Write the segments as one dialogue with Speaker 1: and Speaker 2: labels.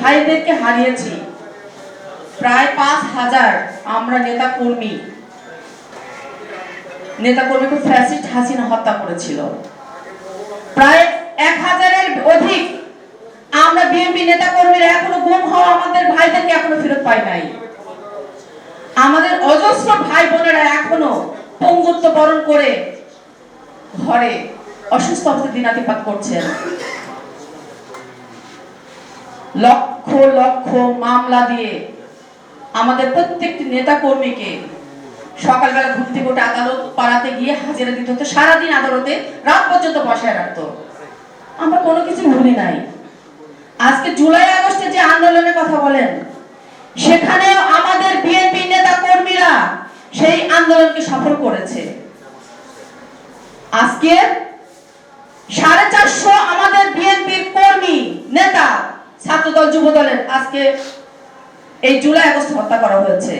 Speaker 1: ভাইদেরকে হারিয়েছি। প্রায় পাঁচ হাজার আমরা নেতা কর্মী নেতা কর্মীকে ফ্যাসিস্ট হাসিনা হত্যা করেছিল। প্রায় এক হাজারের অধিক আমরা বিএনপি নেতা কর্মীরা এখনও গুম হওয়া আমাদের ভাইদেরকে এখনও ফেরত পাই নাই। আমাদের অজস্র ভাই বোনেরা এখনও পঙ্গুত্ব বরণ করে ঘরে অসুস্থ অবস্থায় দিনাতিপাত করছেন। লক্ষ লক্ষ মামলা দিয়ে আমাদের প্রত্যেকটি নেতা কর্মীকে সকালবেলা ঘুম থেকে উঠে আদালত পাড়াতে গিয়ে হাজিরা দিতে হতো। সারাদিন আদালতে, রাত পর্যন্ত বসায় রাখতো। আমরা কোনো কিছু ভুলি নাই। আজকে জুলাই, আগস্টে যে আন্দোলনের কথা বলেন, সেখানে আমাদের বিএনপি নেতা কর্মীরা সেই আন্দোলনকে সফল করেছে। আজকে সাড়ে চারশো আমাদের বিএনপির কর্মী, নেতা ছাত্রদল যুব দলের আজকে এই জুলাই আগস্ট হত্যা করা হয়েছে।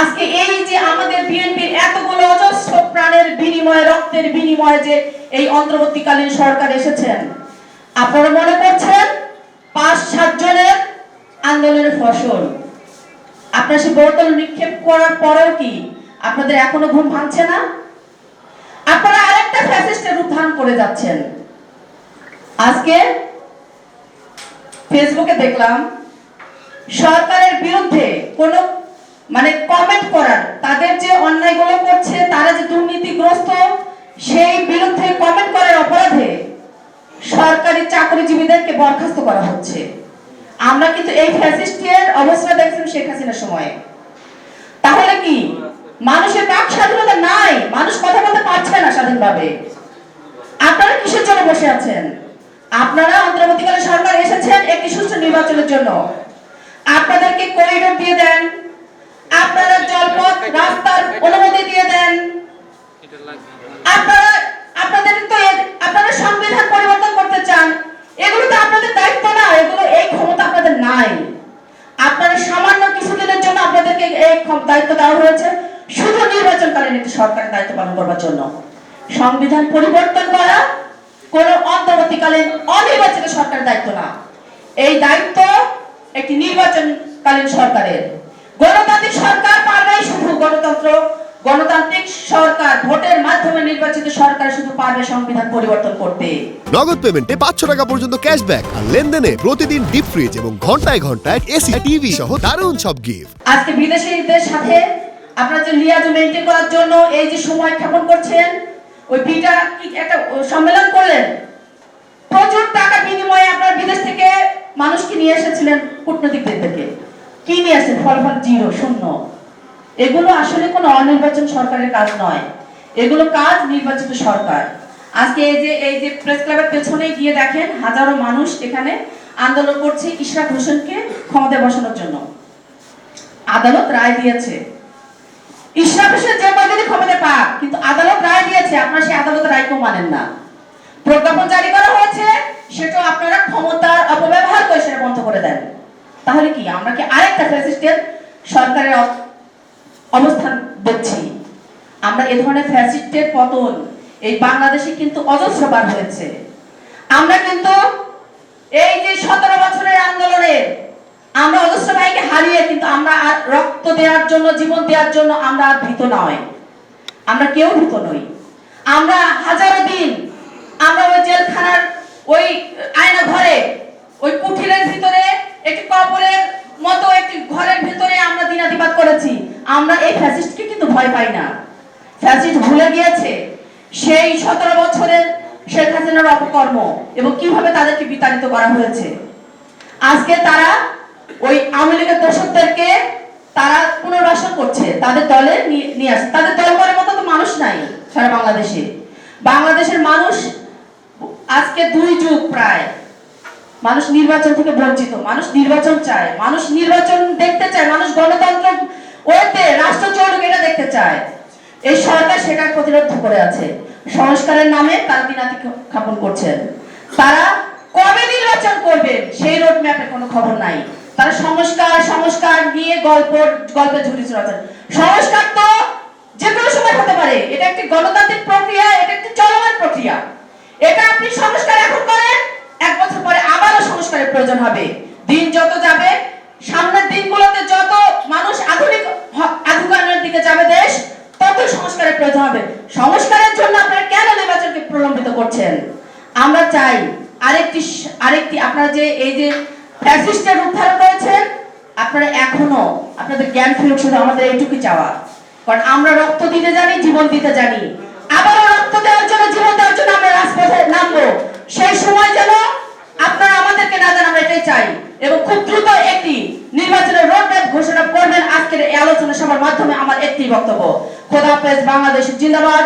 Speaker 1: আজকে এই যে আমাদের বিএনপির এতগুলো অজস্র প্রাণের বিনিময়ে, রক্তের বিনিময়ে যে এই অন্তর্বর্তীকালীন সরকার এসেছেন, আপনারা মনে করছেন পাঁচ, সাত জনের আন্দোলনের ফসল? আপনার সে বোতল নিক্ষেপ করার পরেও কি আপনাদের এখনও ঘুম ভাঙছে না? আপনারা আরেকটা ফ্যাসিস্টের রূপ ধারণ করে যাচ্ছেন। আজকে ফেসবুকে দেখলাম, সরকারের বিরুদ্ধে কোনো মানে কমেন্ট করার, তাদের যে অন্যায়গুলো করছে, তারা যে দুর্নীতিগ্রস্ত, সেই বিরুদ্ধে কমেন্ট করার অপরাধে সরকারি চাকরিজীবীদেরকে বরখাস্ত করা হচ্ছে। আমরা কিন্তু এই ফ্যাসিস্টের অবস্থা দেখছিলাম শেখ হাসিনার সময়ে। তাহলে কি মানুষের বাক স্বাধীনতা নাই? মানুষ কথা বলতে পারছে না স্বাধীনভাবে। আপনারা কিসের জন্য বসে আছেন? আপনারা অন্তর্বর্তীকালে সরকার এসেছেন একটি সুষ্ঠু নির্বাচনের জন্য। আপনাদেরকে করিডোর দিয়ে দেন। আপনারা জলপথ, রাস্তার অনুমতি দিয়ে দেন। আপনারা, আপনাদের তো আপনারা সংবিধান পরিবর্তন করতে চান। এগুলো তো আপনাদের দায়িত্ব না, এগুলো এই ক্ষমতা আপনাদের নাই। আপনারা সামান্য কিছুদিনের জন্য আপনাদেরকে এই দায়িত্ব দেওয়া হয়েছে। শুধু নির্বাচনকালীন একটি সরকারের দায়িত্ব পালন করবার জন্য। সংবিধান পরিবর্তন করা কোন অন্তর্বর্তীকালীন অনির্বাচিত সরকারের দায়িত্ব না। এই দায়িত্ব একটি নির্বাচনকালীন সরকারের। গণতান্ত্রিক সরকার পারবেই শুধু গণতন্ত্র গণতান্ত্রিক সরকার ভোটের মাধ্যমে নির্বাচিত সরকার শুধু পারবে সংবিধান পরিবর্তন করতে।
Speaker 2: নগদ পেমেন্টে পাঁচশো টাকা পর্যন্ত ক্যাশব্যাক আর লেনদেনে প্রতিদিন ডিপ ফ্রিজ এবং ঘন্টায় ঘন্টায় এসি টিভি সহ দারুণ সব গিফট
Speaker 1: আজকে বিদেশিদের সাথে আপনারা যে লিয়াজু মেনটেন করার জন্য এই যে সময় ক্ষেপণ করছেন ওই কি একটা সম্মেলন করলেন? প্রচুর টাকা বিনিময়ে আপনারা বিদেশ থেকে মানুষকে নিয়ে এসেছিলেন কূটনৈতিকদের থেকে। কি নিয়ে আসছেন? ফলাফল জিরো, শূন্য। এগুলো আসলে কোনো অনির্বাচন সরকারের কাজ নয়। এগুলো কাজ নির্বাচিত সরকার। আজকে এই যে এই যে প্রেস ক্লাবের পেছনে গিয়ে দেখেন হাজারো মানুষ এখানে আন্দোলন করছে ইশরাক হোসেনকে ক্ষমতায় বসানোর জন্য। আদালত রায় দিয়েছে। হোসেন যে ক্ষমতা পাক, কিন্তু আদালত রায় দিয়েছে, আপনারা সেই আদালতের মানেন না। প্রজ্ঞাপন জারি করা হয়েছে আপনারা ক্ষমতার অপব্যবহার করে সেটা বন্ধ করে দেন। তাহলে কি, আমরা কি আরেকটা ফ্যাসিস্টের সরকারের অবস্থান দেখছি? আমরা এ ধরনের ফ্যাসিস্টের পতন, এই বাংলাদেশে কিন্তু অজস্রবার হয়েছে। আমরা কিন্তু এই যে সতেরো বছরের আন্দোলনে আমরা অজস্র ভাইকে হারিয়ে কিন্তু রক্ত দেওয়ার জন্য, জীবন দেওয়ার জন্য আমরা ভীত নয়। আমরা কেউ ভীত নই। আমরা হাজারো দিন আমরা ওই জেলখানার ওই আয়না ঘরে, ওই কুঠিরের ভিতরে, একটি কবরের মতো একটি ঘরের ভিতরে আমরা দিনাতিপাত করেছি। আমরা এই ফ্যাসিস্টকে কিন্তু ভয় পাই না। ফ্যাসিস্ট ভুলে গিয়েছে সেই সতেরো বছরের শেখ হাসিনার অপকর্ম এবং কীভাবে তাদেরকে বিতাড়িত করা হয়েছে। আজকে তারা ওই আওয়ামী লীগের দর্শকদেরকে তারা পুনর্বাসন করছে, তাদের দলে নিয়ে আসছে। তাদের দল করার মতো তো মানুষ নাই সারা বাংলাদেশে। বাংলাদেশের মানুষ আজকে দুই যুগ প্রায় মানুষ নির্বাচন থেকে বঞ্চিত, মানুষ নির্বাচন চায়, মানুষ নির্বাচন দেখতে চায়, মানুষ গণতন্ত্র ওতে রাষ্ট্র চলুক এটা দেখতে চায়। এই সরকার সেটার প্রতিরোধ করে আছে। সংস্কারের নামে তারা দিনাতি খাপন করছেন। তারা সেই রোড ম্যাপে কোনো খবর নাই। তারা সংস্কার সংস্কার নিয়ে গল্প গল্পে ঝুড়ি চড়াচ্ছেন সংস্কার তো যে কোনো সময় হতে পারে। এটা একটি গণতান্ত্রিক প্রক্রিয়া, এটা একটি চলমান প্রক্রিয়া। এটা আপনি সংস্কার এখন করেন, এক বছর পরে আবারও সংস্কারের প্রয়োজন হবে। দিন যত যাবে, সামনের দিনগুলোতে যত মানুষ আধুনিক আধুনিকায়নের দিকে যাবে দেশ, তত সংস্কারের প্রয়োজন হবে। সংস্কারের জন্য আপনারা কেন নির্বাচনকে প্রলম্বিত করছেন? আমরা চাই আরেকটি আরেকটি, আপনারা যে, এই যে ফ্যাসিস্টের উদ্ধার করেছেন, আপনারা এখনও আপনাদের জ্ঞান ফিরুক শুধু আমাদের এইটুকুই চাওয়া। কারণ আমরা রক্ত দিতে জানি, জীবন দিতে জানি। আবারও রক্ত দেওয়ার জন্য, জীবন দেওয়ার জন্য আমরা রাজপথে নামবো। সেই সময় যেন আপনারা আমাদেরকে না জান, আমরা এটাই চাই। এবং খুব দ্রুত একটি নির্বাচনের রোড ম্যাপ ঘোষণা করবেন। আজকের এই আলোচনা সভার মাধ্যমে আমার একটি বক্তব্য। খোদা হাফেজ বাংলাদেশ জিন্দাবাদ।